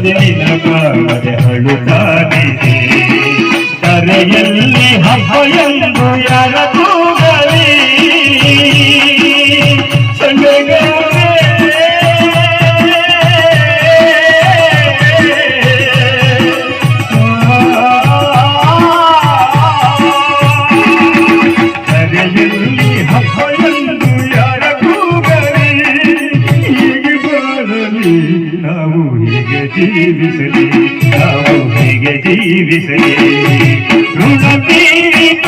ಬರುತ್ತದೆ ನಿನ್ನ ಕಾಣದೆ ಅಳುತ್ತಾಗಿದೆ ಕರೆಯಲ್ಲಿ ಹಬ್ಬ ಎಂದು ಯಾರ ಕೂಗಲಿ ಕರೆಯಲ್ಲಿ ಹಬ್ಬ ನಾವು ಹೀಗೆ ಜೀವಿಸಲಿ ನಾವು ಹೀಗೆ ಜೀವಿಸಲಿ ಋಣ ತೀರಿತ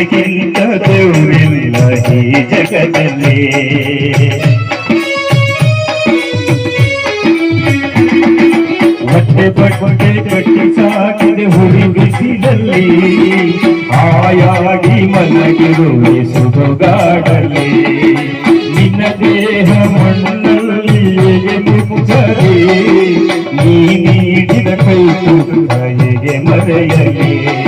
ನಿನಗಿಂತ ದೇವರಿಲ್ಲ ಈ ಜಗದಲ್ಲಿ ಹೊಟ್ಟೆ ಬಟ್ಟೆ ಕಟ್ಟಿ ಸಾಕಿದೆ ಹುಡುಗಿಸಿದಲ್ಲಿ ಆಯಾಗಿ ಮಲಗಿರುವೆ ಸುಡುಗಾಡಲ್ಲಿ ನಿನ್ನ ದೇಹ ಮಣ್ಣಲ್ಲಿ ಮುಚ್ಚಲಿ ನೀ ನೀಡಿದ ಕೈ ಮರೆಯಲಿ.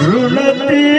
ಋಣತಿ